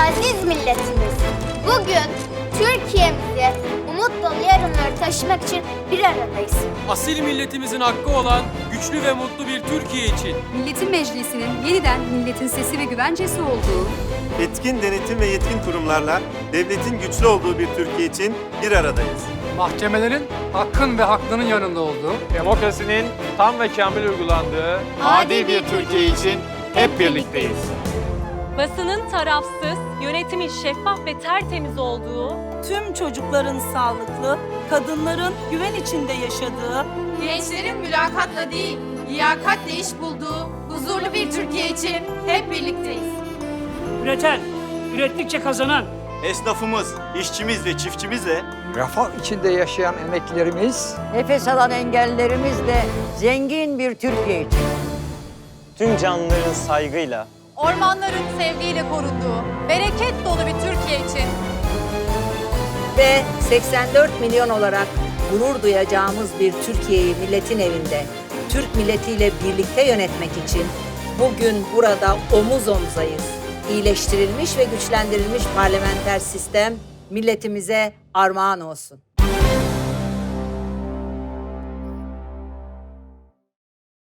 aziz milletimiz. Bugün Türkiye'mizi umut dolu yarınları taşımak için bir aradayız. Asil milletimizin hakkı olan güçlü ve mutlu bir Türkiye için Milletin Meclisi'nin yeniden milletin sesi ve güvencesi olduğu, Etkin denetim ve yetkin kurumlarla devletin güçlü olduğu bir Türkiye için bir aradayız. mahkemelerin hakkın ve haklının yanında olduğu, Demokrasinin tam ve kamil uygulandığı adil bir Türkiye için hep birlikteyiz. Basının tarafsız, yönetimin şeffaf ve tertemiz olduğu, tüm çocukların sağlıklı, kadınların güven içinde yaşadığı, Gençlerin mülakatla değil, liyakatle iş bulduğu huzurlu bir Türkiye için hep birlikteyiz. Üreten, ürettikçe kazanan, Esnafımız, işçimiz ve çiftçimizle refah içinde yaşayan emeklilerimiz Nefes alan engellerimizle zengin bir Türkiye için. Tüm canlıların saygıyla, ormanların sevgiyle korunduğu, bereket dolu bir Türkiye için Ve 84 milyon olarak gurur duyacağımız bir Türkiye'yi milletin evinde, Türk milletiyle birlikte yönetmek için bugün burada omuz omzayız. İyileştirilmiş ve güçlendirilmiş parlamenter sistem milletimize armağan olsun.